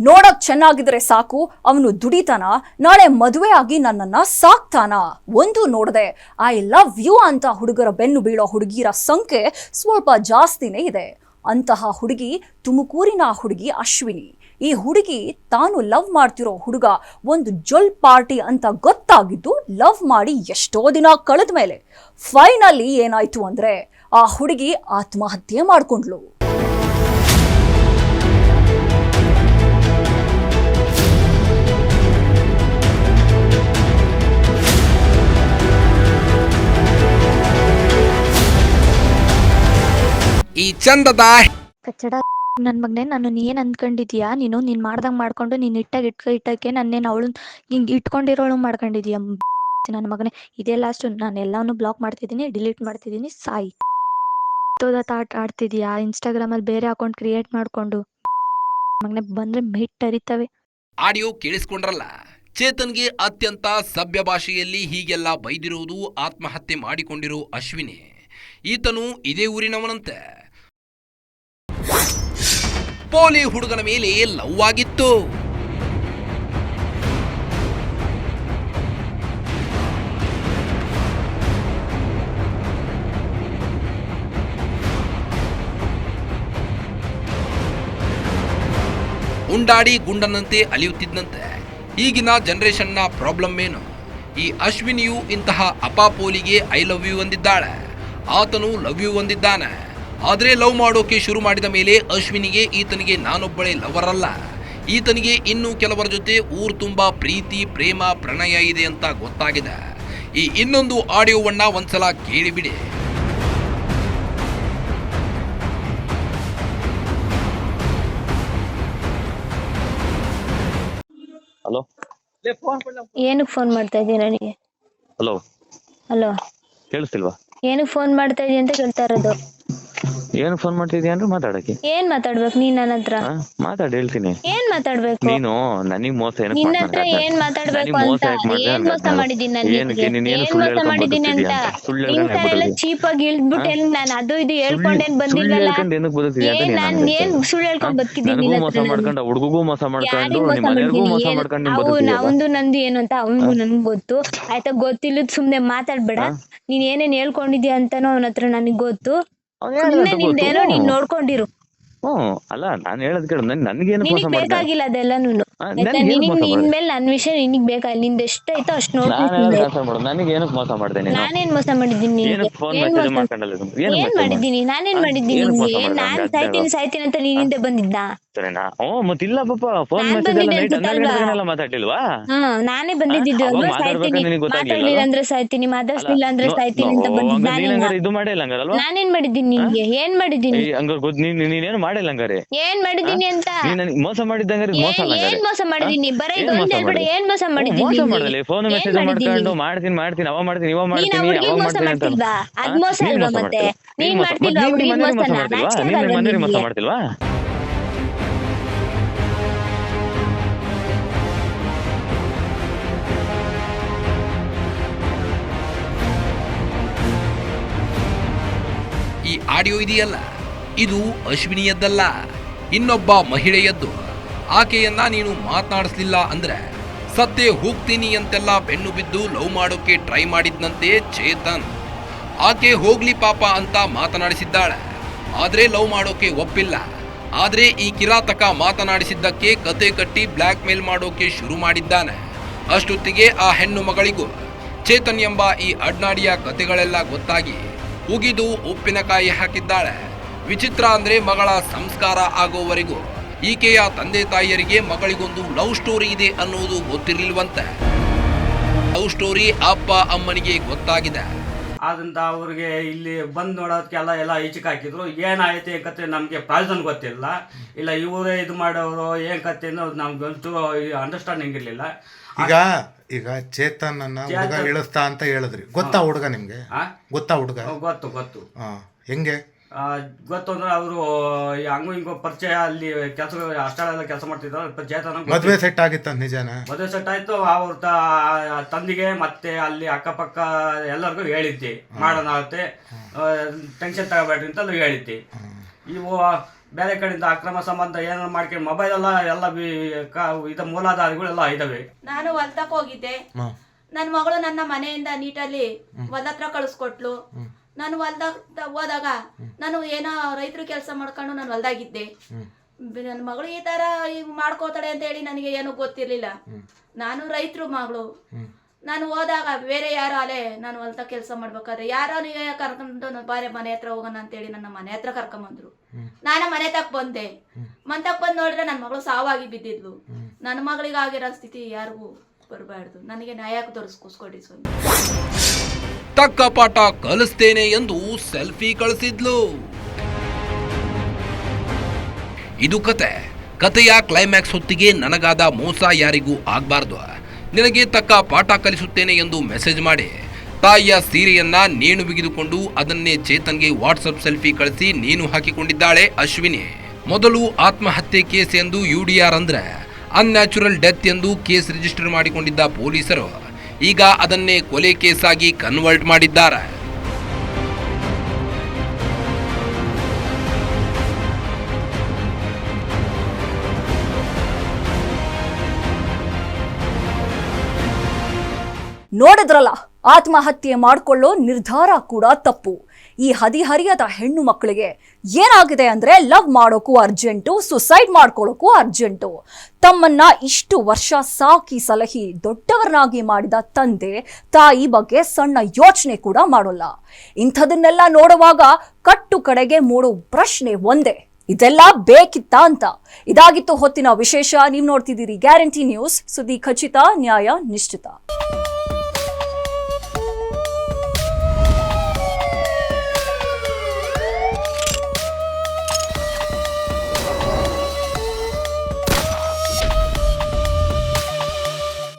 ನೋಡಕ್ ಚೆನ್ನಾಗಿದ್ರೆ ಸಾಕು, ಅವನು ದುಡಿತಾನ, ನಾಳೆ ಮದುವೆ ಆಗಿ ನನ್ನನ್ನ ಸಾಕ್ತಾನ. ಒಂದು ನೋಡದೆ, ಐ ಲವ್ ಯು ಅಂತ ಹುಡುಗರ ಬೆನ್ನು ಬೀಳೋ ಹುಡುಗಿರ ಸಂಖ್ಯೆ ಸ್ವಲ್ಪ ಜಾಸ್ತಿನೇ ಇದೆ. ಅಂತಹ ಹುಡುಗಿ ತುಮಕೂರಿನ ಹುಡುಗಿ ಅಶ್ವಿನಿ. ಈ ಹುಡುಗಿ ತಾನು ಲವ್ ಮಾಡ್ತಿರೋ ಹುಡುಗ, ಒಂದು ಜೊಲ್ ಪಾರ್ಟಿ ಅಂತ ಗೊತ್ತಾಗಿದ್ದು ಲವ್ ಮಾಡಿ ಎಷ್ಟೋ ದಿನ ಕಳೆದ ಮೇಲೆ ಫೈನಲಿ ಏನಾಯ್ತು ಅಂದ್ರೆ, ಆ ಹುಡುಗಿ ಆತ್ಮಹತ್ಯೆ ಮಾಡ್ಕೊಂಡ್ಲು ಈ ಚಂದದ ಕಚ್ಚಡ ನನ್ ಮಗನೇ ನಾನು ನೀ ಏನ್ ಅಂದ್ಕೊಂಡಿದ್ಯಾ ನೀನು ನೀನ್ ಮಾಡ್ದಂಗ್ ಮಾಡ್ಕೊಂಡು ನೀನ್ ಇಟ್ಟಾಗ ಇಟ್ಕ ಇಟ್ಟಕ್ಕೆ ನನ್ನೇನು ಅವಳು ಹಿಂಗ್ ಇಟ್ಕೊಂಡಿರೋಳು ಮಾಡ್ಕೊಂಡಿದ್ಯಾ ನನ್ನ ಮಗನೇ? ಇದೇ ಲಾಸ್ಟ್ ನಾನು ಎಲ್ಲಾನು ಬ್ಲಾಕ್ ಮಾಡ್ತಿದ್ದೀನಿ ಡಿಲೀಟ್ ಮಾಡ್ತಿದ್ದೀನಿ ಸಾಯಿ. ತಾಟ್ ಆಡ್ತಿದ್ಯಾ? ಇನ್ಸ್ಟಾಗ್ರಾಮ್ ಅಲ್ಲಿ ಬೇರೆ ಅಕೌಂಟ್ ಕ್ರಿಯೇಟ್ ಮಾಡ್ಕೊಂಡು. ಮಗನೇ ಬಂದ್ರೆ ಮೆಟ್ ಅರಿತವೆ. ಆಡಿಯೋ ಕೇಳಿಸ್ಕೊಂಡ್ರಲ್ಲ? ಚೇತನ್ಗೆ ಅತ್ಯಂತ ಸಭ್ಯ ಭಾಷೆಯಲ್ಲಿ ಹೀಗೆಲ್ಲ ಬೈದಿರುವುದು ಆತ್ಮಹತ್ಯೆ ಮಾಡಿಕೊಂಡಿರೋ ಅಶ್ವಿನಿ. ಈತನು ಇದೇ ಊರಿನವನಂತೆ. ಪೋಲಿ ಹುಡುಗನ ಮೇಲೆ ಲವ್ ಆಗಿತ್ತು. ಉಂಡಾಡಿ ಗುಂಡನಂತೆ ಅಲಿಯುತ್ತಿದ್ದಂತೆ ಈಗಿನ ಜನರೇಷನ್ನ ಪ್ರಾಬ್ಲಮ್ ಏನು? ಈ ಅಶ್ವಿನಿಯು ಇಂತಹ ಅಪಾಪೋಲಿಗೆ ಐ ಲವ್ ಯು ಅಂದಿದ್ದಾಳೆ. ಆತನು ಲವ್ ಯು ಅಂದಿದ್ದಾನೆ. ಆದರೆ ಲವ್ ಮಾಡೋಕೆ ಶುರು ಮಾಡಿದ ಮೇಲೆ ಅಶ್ವಿನಿಗೆ ಈತನಿಗೆ ನಾನೊಬ್ಬಳೇ ಲವರ್ ಅಲ್ಲ. ಈತನಿಗೆ ಇನ್ನೂ ಕೆಲವರ ಜೊತೆ ಊರು ತುಂಬಾ ಪ್ರೀತಿ ಪ್ರೇಮ ಪ್ರಣಯ ಇದೆ ಅಂತ ಗೊತ್ತಾಗಿದೆ. ಈ ಇನ್ನೊಂದು ಆಡಿಯೋವನ್ನ ಒಂದ್ಸಲ ಕೇಳಿಬಿಡಿ. ಹಲೋ. ಏನಕ್ಕೆ ಫೋನ್ ಮಾಡ್ತಾ ಇದ್ದೀನಿ ನನಗೆ ಹಲೋ. ಹಲೋ. ಕೇಳಿಸ್ತಿಲ್ವಾ? ಏನಕ್ಕೆ ಫೋನ್ ಮಾಡ್ತಾ ಇದೀಯ ಅಂತ ಕೇಳ್ತಾ ಇರೋದು. ಏನು ಫೋನ್ ಮಾಡ್ತಿದ್ಯಾ ಅಂದ್ರೆ ಮಾತಾಡಕ್ಕೆ. ಏನ್ ಮಾತಾಡ್ಬೇಕು? ನೀನ್ ನನ್ನ ಹತ್ರ. ಮಾತಾಡ್ ಮಾತಾಡಿ ಹೇಳ್ತೀನಿ. ಏನ್ ಮಾತಾಡ್ಬೇಕು? ನೀನು ನನಗ್ ಮೋಸ ನಿನ್ನ ಹತ್ರ? ಏನ್ ಮಾತಾಡ್ಬೇಕು ನನಗ್ ಮೋಸ ಅಂತ? ಯಾಕ್ ಮಾಡ್ದೆ? ಏನ್ ಮೋಸ ನಾನು- ಮಾಡಿದೀನಿ ನಾನು ಏನಕ್ಕೆ? ನಿನ್ಗೆ? ನೀನ್ ಏನು ಏನ್ ಸುಳ್ಳು ಮೋಸ ಹೇಳ್ಕೊಂಡ್ ಮಾಡಿದೀನಿ ಅಂತ? ಸುಳ್ಳು ಹೇಳ್ಕೊಂಡ್ ಎಲ್ಲ? ಚೀಪ್ ಆಗಿ ಇಳ್ದ್ಬಿಟ್ಟು ನಾನು ಅದು ಇದು ಹೇಳ್ಕೊಂಡೇನ್ ಸುಳ್ಳು ಬಂದಿಲ್ಲಲ್ಲ? ಹೇಳ್ಕೊಂಡು ಏನಕ್ಕೆ ಬದುಕ್ತಿದ್ಯಾ ಅಂತ ಏನ್ ನೀನ್ ನಾನ್ ನಂಗೆ ಏನ್ ಹೇಳ್ತಾ ಸುಳ್ಳು ಹೇಳ್ಕೊಂಡ್ ನನಗೂ ನಿನ್ನ ಮೋಸ ಹತ್ರ ನಾನು. ಮಾಡ್ಕೊಂಡು ಹುಡುಗಗೂ ಮೋಸ ಮಾಡ್ಕೊಂಡು ಯಾರಿಗ್ ಮೋಸ ನಿಮ್ಮ ಮನೆಯವ್ರಿಗೂ ಮೋಸ ಮಾಡಿದೀನಿ? ಮಾಡ್ಕೊಂಡು ನೀನ್ ಅವು ಬದುಕ್ತಿದ್ಯಲ್ಲ ಅವಂದು ನಂದು ಏನು ಅಂತ ಅವನಿಗೂ ನನ್ಗ್ ಗೊತ್ತು. ಆಯ್ತಾ ಗೊತ್ತಿಲ್ಲದ್ ಸುಮ್ನೆ ಮಾತಾಡ್ಬೇಡ? ನೀನ್ ಏನೇನ್ ಹೇಳ್ಕೊಂಡಿದ್ಯಾ ಅಂತಾನೂ ಅವನ ಹತ್ರ ನನಗ್ ಗೊತ್ತು. ಸುಮ್ನೆ ಹೇಳ್ದಂತ ನಿಂದೇನೋ ಗೊತ್ತು. ನೀನ್ ನೋಡ್ಕೊಂಡಿರು. ಹ್ಮ್ ಅಲ್ಲ ನಾನು ಹೇಳದ್ ಕೇಳು ನನ್ ನನ್ಗೇನಕ್ಕೆ ಮೋಸ ನಿನಗ್ ಮಾಡ್ದೆ? ಬೇಕಾಗಿಲ್ಲ ಅದೆಲ್ಲಾನು ಆಯ್ತಾ ನನ್ಗೇನ್ ನಿನಗ್ ಮೋಸ ನಿನ್ ಮಾಡ್ದೆ? ಮೇಲೆ ನನ್ ವಿಷಯ ನಿನಗ್ ಬೇಕಾಗಿಲ್ಲ ನಿಂದ ಎಷ್ಟೈತೋ ಅಷ್ಟ್ ನಾನು ಮಾಡು ನನಗೆ ಏನಕ್ಕೆ ಮೋಸ ಮಾಡ್ದೆ ನೀನು? ನಾನೇನ್ ಮೋಸ ಮಾಡಿದ್ದೀನಿ ನಿನ್ಗೆ ಏನಕ್ಕೆ ಫೋನ್ ಏನ್ ಮೆಸೇಜ್ ಮೋಸ ಮಾಡ್ಕೊಂಡಲ್ಲ ಇದು? ಏನಕ್ಕೆ ಏನ್ message ಮಾಡಿದ್ದೀನಿ? ನಾನೇನ್ ಮಾಡಿದ್ದೀನಿ ಏನಕ್ಕೆ ಮೋಸ ನಿನ್ಗೆ ಮಾಡ್ದೆ? ನಾನ್? ಸಾಯ್ತೀನಿ ಸಾಯ್ತೀನಿ ಅಂತ ನೀನ್ ಹಿಂದೆ ಬಂದಿದ್ದ? ಸರಿನಾ ಓ ಮತ್ತಿಲ್ಲ ಪಾಪ ಫೋನ್ ನಾನ್ ಮೆಸೇಜ್ ಎಲ್ಲ ಬಂದಿದ್ದೆ ನೈಟ್ ಹನ್ನೆರಡು ಅನ್ಸುತ್ತಲ್ವಾ? ಗಂಟೆಗೆಲ್ಲ ಮಾತಾಡ್ಲಿಲ್ವಾ? ಹ್ಮ್ ನಾನೇ ಬಂದಿದ್ದು ಅವಾಗ ಅಂದ್ರೆ ಮಾತಾಡ್ಬೇಕಾದ್ರೆ ಸಾಯ್ತೀನಿ. ನಿನಗ್ ಗೊತ್ತಾಗ್ಲಿಲ್ಲ? ಮಾತಾಡ್ಲಿಲ್ಲ ಅಂದ್ರೆ ಸಾಯ್ತೀನಿ ಮಾತಾಡ್ಲಿಲ್ಲ ಅಂದ್ರೆ ನೋ- ಸಾಯ್ತೀನಿ ಅಂತ ನೋ, ಬಂದಿದ್ದ ಹಂಗಾರೆ ನೀನ್ ನಾನೇನ ಹಂಗಾರೆ ಇದು ಮಾಡಿಲ್ಲ ಹಂಗಾರಲ್ವಾ ನಾನೇನ್ ಮಾಡಿದ್ದೀನಿ ನಿನ್ಗೆ? ಏನ್ ಮಾಡಿದ್ದೀನಿ? ಏಯ್, ಹಂಗಾರೆ ಗೊತ್ತು ನೀನ್ ನೀನೇನು ಮಾಡಿಲ್ಲ ಹಂಗಾರೆ? ಏನ್ ಮಾಡಿದ್ದೀನಿ ಅಂತ? ನೀನ್ ನನಗೆ ಮೋಸ ಮಾಡಿದ್ದಂಗಾರೆ ಮೋಸ ಅಲ್ಲ ಹಂಗಾರೆ. ಏನ್ ಮೋಸ ಮಾಡಿದೀನಿ ಬರೀ ಏನ್ ಇದೊಂದ್ ಮೋಸ ಹೇಳ್ಬೇಡ? ಏನ್ ಮೋಸ ಹ್ಮ್, ಮಾಡಿದ್ದೀನಿ ಮೋಸ ನಿನ್ಗೆ? ಮಾಡಲಿ ಫೋನ್ ಏನ್ ಮೆಸೇಜ್ ಮಾಡಿದ್ದೀನಿ? ಮಾಡ್ಕೊಂಡು ಮಾಡ್ತೀನಿ ಮಾಡ್ತೀನಿ ಅವ ಮಾಡ್ತೀನಿ ಇವ ನೀನ್ ಮಾಡ್ತೀನಿ ಅವ ಮೋಸ ಮಾಡ್ತೀನಿ ಅಂತ ಮಾಡ್ತಿಲ್ವಾ ಅದ್ ಹಾ? ಮೋಸ ನೀನ್ ಅಲ್ವಾ ಮೋಸ ಮತ್ತೆ? ಮಾಡ್ತಿಲ್ವಾ? ನೀನ್ ನೀನ್ ಮೋಸ- ಮಾಡ್ತಿಲ್ವಾ ನೀನ್ ಹುಡ್ಗಿಗ್ ಮನೇಲಿ ಮೋಸ ಮೋಸನ? ಮಾಡ್ತಿಲ್ವಾ? ನಾಚಿಕೆ ನೀನ್ ನಿನ್ಗೆ? ಆಡಿಯೋ ಇದೆಯಲ್ಲ? ಇದು ಅಶ್ವಿನಿಯದ್ದಲ್ಲ, ಇನ್ನೊಬ್ಬ ಮಹಿಳೆಯದ್ದು. ಆಕೆಯನ್ನ ನೀನು ಮಾತನಾಡಿಸ್ಲಿಲ್ಲ ಅಂದ್ರೆ ಸತ್ತೇ ಹೋಗ್ತೀನಿ ಅಂತೆಲ್ಲ ಬೆನ್ನು ಬಿದ್ದು ಲವ್ ಮಾಡೋಕೆ ಟ್ರೈ ಮಾಡಿದ್ನಂತೆ ಚೇತನ್. ಆಕೆ ಹೋಗ್ಲಿ ಪಾಪ ಅಂತ ಮಾತನಾಡಿಸಿದ್ದಾಳೆ. ಆದ್ರೆ ಲವ್ ಮಾಡೋಕೆ ಒಪ್ಪಿಲ್ಲ. ಆದ್ರೆ ಈ ಕಿರಾತಕ ಮಾತನಾಡಿಸಿದ್ದಕ್ಕೆ ಕತೆ ಕಟ್ಟಿ ಬ್ಲ್ಯಾಕ್ ಮೇಲ್ ಮಾಡೋಕೆ ಶುರು ಮಾಡಿದ್ದಾನೆ. ಅಷ್ಟೊತ್ತಿಗೆ ಆ ಹೆಣ್ಣು ಮಗಳಿಗೂ ಚೇತನ್ ಎಂಬ ಈ ಅಡ್ನಾಡಿಯ ಕತೆಗಳೆಲ್ಲ ಗೊತ್ತಾಗಿ ಉಗಿದು ಉಪ್ಪಿನಕಾಯಿ ಹಾಕಿದ್ದಾಳೆ. ವಿಚಿತ್ರ ಅಂದ್ರೆ ಮಗಳ ಸಂಸ್ಕಾರ ಆಗೋವರೆಗೂ. ಈಕೆಯ ತಂದೆ ತಾಯಿಯರಿಗೆ ಮಗಳಿಗೊಂದು ಲವ್ ಸ್ಟೋರಿ ಇದೆ ಅನ್ನೋದು ಗೊತ್ತಿರಲಿಲ್ವಂತೆ. ಲವ್ ಸ್ಟೋರಿ ಅಪ್ಪ ಅಮ್ಮನಿಗೆ ಗೊತ್ತಾಗಿದೆ. ಆದಂತ ಅವ್ರಿಗೆ ಇಲ್ಲಿ ಬಂದು ನೋಡೋದಕ್ಕೆಲ್ಲ ಎಲ್ಲ ಈಚೆಗೆ ಹಾಕಿದ್ರು. ಏನಾಯ್ತು ಏನು ಕತೆ ನಮಗೆ ಪ್ರಾಯ್ಸನ್ ಗೊತ್ತಿಲ್ಲ. ಇಲ್ಲ ಇವರೇ ಇದು ಮಾಡೋರು ಏನ್ ಕತೆ ಅನ್ನೋದು ನಮ್ಗಂತೂ ಅಂಡರ್ಸ್ಟ್ಯಾಂಡಿಂಗ್ ಇರಲಿಲ್ಲ. ಈಗ ಈಗ ಚೇತನ್ ಅನ್ನ ಹುಡುಗ ಚೇತನ್. ಇಳಿಸ್ತಾ ಅಂತ ಹೇಳಿದ್ರಿ. ಗೊತ್ತಾ ಹುಡುಗ ನಿಮ್ಗೆ? ಆ? ಗೊತ್ತಾ ಹುಡುಗ? ಗೊತ್ತು ಗೊತ್ತು. ಹಾ ಹೆಂಗೆ? ಆ, ಗೊತ್ತು ಅಂದ್ರೆ ಅವರು ಹಂಗು ಹಿಂಗು ಪರಿಚಯ ಅಲ್ಲಿ ಕೆಲಸ ಅಷ್ಟೆಲ್ಲ ಕೆಲಸ ಮಾಡ್ತಿದ್ರು ಚೇತನ ಮದುವೆ ಸೆಟ್ ಆಗಿತ್ತ ನಿಜಾನ? ಮದುವೆ ಸೆಟ್ ಆಯ್ತು. ಅವ್ರ ತಂದಿಗೆ ತಂದೆಗೆ ಮತ್ತೆ ಅಲ್ಲಿ ಅಕ್ಕಪಕ್ಕ ಎಲ್ಲರಿಗೂ ಹೇಳಿದ್ದೆ. ಮಾಡೋಣ ಆಗುತ್ತೆ. ಟೆನ್ಷನ್ ತಗೋಬೇಡ್ರಿ ಅಂತ ಹೇಳಿದ್ದೆ. ಇವು ಬೇರೆ ಕಡೆಯಿಂದ ಅಕ್ರಮ ಸಂಬಂಧ ಏನಾರು ಮಾಡ್ಕೊಂಡು ಮೊಬೈಲ್ ಎಲ್ಲ ಎಲ್ಲ ಬಿ- ಕ- ಇದು ಮೂಲಾಧಾರಗಳೆಲ್ಲ ಇದಾವೆ. ನಾನು ಹೊಲ್ದಕ್ ಹೋಗಿದ್ದೆ. ನನ್ ನನ್ನ ಮಗಳು ನನ್ನ ಮನೆಯಿಂದ ನೀಟಲ್ಲಿ ಹೊಲತ್ರ ಕಳಿಸ್ಕೊಟ್ಲು. ನಾನು ಹೊಲ್ದಾಗ ಹೋದಾಗ ನಾನು ಏನೋ ರೈತರು ಕೆಲಸ ಮಾಡ್ಕೊಂಡು ನಾನು ಹೊಲ್ದಾಗಿದ್ದೆ. ನನ್ನ ಮಗಳು ಈ ತರ ಈಗ ಮಾಡ್ಕೋತಾಳೆ ಅಂತ ಹೇಳಿ ನನಗೆ ಏನೂ ಗೊತ್ತಿರ್ಲಿಲ್ಲ. ನಾನು ರೈತರು ಮಗಳು. ನಾನು ಹೋದಾಗ ಬೇರೆ ಯಾರೋ ಅಲೆ ನಾನು ಹೊಲ್ತ ಕೆಲಸ ಮಾಡ್ಬೇಕಾದ್ರೆ ಯಾರೋ ನೀವೇ ಕರ್ಕೊಂಡು ಬಾರಿ ಬಾರೆ ಮನೆ ಹತ್ರ ಹೋಗೋಣ ಅಂತೇಳಿ ನನ್ನ ಮನೆ ಹತ್ರ ಕರ್ಕೊಂಬಂದ್ರು. ನಾನು ಮನೆ ತಕ್ಕ ಬಂದೆ. ಮನೆ ತಕ್ಕ ಬಂದು ನೋಡಿದ್ರೆ ನನ್ನ ಮಗಳು ಸಾವಾಗಿ ಬಿದ್ದಿದ್ಲು. ನನ್ನ ಮಗಳಿಗೆ ಆಗಿರೋ ಸ್ಥಿತಿ ಯಾರಿಗೂ ಬರಬಾರ್ದು. ನನಗೆ ನ್ಯಾಯಕ್ಕೆ ತೋರಿಸ್ಕೊಸ್ಕೊಡಿ ಸ್ವಾಮಿ. ತಕ್ಕ ಪಾಠ ಕಲಿಸ್ತೇನೆ ಎಂದು ಸೆಲ್ಫಿ ಕಳಿಸಿದ್ಲು. ಇದು ಕತೆ. ಕತೆಯ ಕ್ಲೈಮ್ಯಾಕ್ಸ್ ಹೊತ್ತಿಗೆ ನನಗಾದ ಮೋಸ ಯಾರಿಗೂ ಆಗ್ಬಾರ್ದು. ನಿನಗೆ ತಕ್ಕ ಪಾಠ ಕಲಿಸುತ್ತೇನೆ ಎಂದು ಮೆಸೇಜ್ ಮಾಡಿ, ತಾಯಿಯ ಸೀರೆಯನ್ನ ನೇಣು ಬಿಗಿದುಕೊಂಡು ಅದನ್ನೇ ಚೇತನ್ಗೆ ವಾಟ್ಸಪ್ ಸೆಲ್ಫಿ ಕಳಿಸಿ ನೇಣು ಹಾಕಿಕೊಂಡಿದ್ದಾಳೆ ಅಶ್ವಿನಿ. ಮೊದಲು ಆತ್ಮಹತ್ಯೆ ಕೇಸ್ ಎಂದು ಯುಡಿಆರ್ ಅಂದ್ರೆ ಅನ್ಯಾಚುರಲ್ ಡೆತ್ ಎಂದು ಕೇಸ್ ರಿಜಿಸ್ಟರ್ ಮಾಡಿಕೊಂಡಿದ್ದ ಪೊಲೀಸರು. ಈಗ ಅದನ್ನೇ ಕೊಲೆ ಕೇಸ್ ಆಗಿ ಕನ್ವರ್ಟ್ ಮಾಡಿದ್ದಾರೆ. ನೋಡಿದ್ರಲ್ಲ, ಆತ್ಮಹತ್ಯೆ ಮಾಡಿಕೊಳ್ಳೋ ನಿರ್ಧಾರ ಕೂಡ ತಪ್ಪು. ಈ ಹದಿಹರಿಯದ ಹೆಣ್ಣು ಮಕ್ಕಳಿಗೆ ಏನಾಗಿದೆ ಅಂದ್ರೆ ಲವ್ ಮಾಡೋಕ್ಕೂ ಅರ್ಜೆಂಟು, ಸುಸೈಡ್ ಮಾಡ್ಕೊಳ್ಳೋಕ್ಕೂ ಅರ್ಜೆಂಟು. ತಮ್ಮನ್ನ ಇಷ್ಟು ವರ್ಷ ಸಾಕಿ ಸಲಹಿ ದೊಡ್ಡವರನ್ನಾಗಿ ಮಾಡಿದ ತಂದೆ ತಾಯಿ ಬಗ್ಗೆ ಸಣ್ಣ ಯೋಚನೆ ಕೂಡ ಮಾಡೋಲ್ಲ. ಇಂಥದನ್ನೆಲ್ಲ ನೋಡುವಾಗ ಕಟ್ಟು ಕಡೆಗೆ ಮೂಡೋ ಪ್ರಶ್ನೆ ಒಂದೇ, ಇದೆಲ್ಲ ಬೇಕಿತ್ತಾ ಅಂತ. ಇದಾಗಿತ್ತು ಹೊತ್ತಿನ ವಿಶೇಷ, ನೀವು ನೋಡ್ತಿದ್ದೀರಿ ಗ್ಯಾರಂಟಿ ನ್ಯೂಸ್, ಸುದ್ದಿ ಖಚಿತ, ನ್ಯಾಯ ನಿಶ್ಚಿತ.